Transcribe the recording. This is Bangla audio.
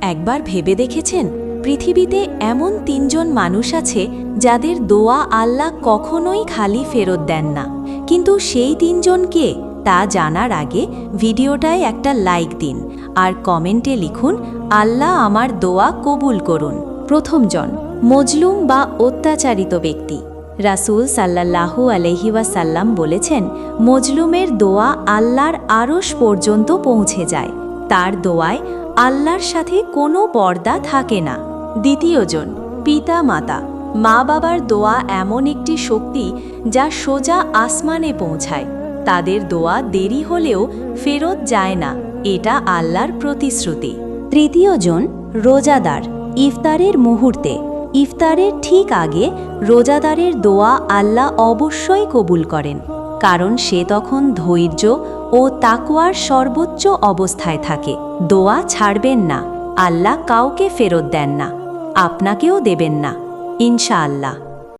একবার ভেবে দেখেছেন? পৃথিবীতে এমন তিনজন মানুষ আছে যাদের দোয়া আল্লাহ কখনোই খালি ফেরত দেন না। কিন্তু সেই তিনজন কে? তা জানার আগে ভিডিওটায় একটা লাইক দিন আর কমেন্টে লিখুন, আল্লাহ আমার দোয়া কবুল করুন। প্রথমজন মজলুম বা অত্যাচারিত ব্যক্তি। রাসূল সাল্লাল্লাহু আলহি ওয়াসাল্লাম বলেছেন, মজলুমের দোয়া আল্লাহর আরশ পর্যন্ত পৌঁছে যায়। তার দোয়ায় আল্লাহর সাথে কোনো পর্দা থাকে না। দ্বিতীয়জন পিতা মাতা মা বাবার দোয়া এমন একটি শক্তি যা সোজা আসমানে পৌঁছায়। তাদের দোয়া দেরি হলেও ফেরত যায় না, এটা আল্লাহর প্রতিশ্রুতি। তৃতীয়জন, রোজাদার, ইফতারের মুহূর্তে। ইফতারের ঠিক আগে রোজাদারের দোয়া আল্লাহ অবশ্যই কবুল করেন, কারণ সে তখন ধৈর্য ও তাকুয়ার সর্বোচ্চ অবস্থায় থাকে। দোয়া ছাড়বেন না। আল্লাহ কাউকে ফেরত দেন না। আপনাকেও দেবেন না। ইনশাআল্লাহ।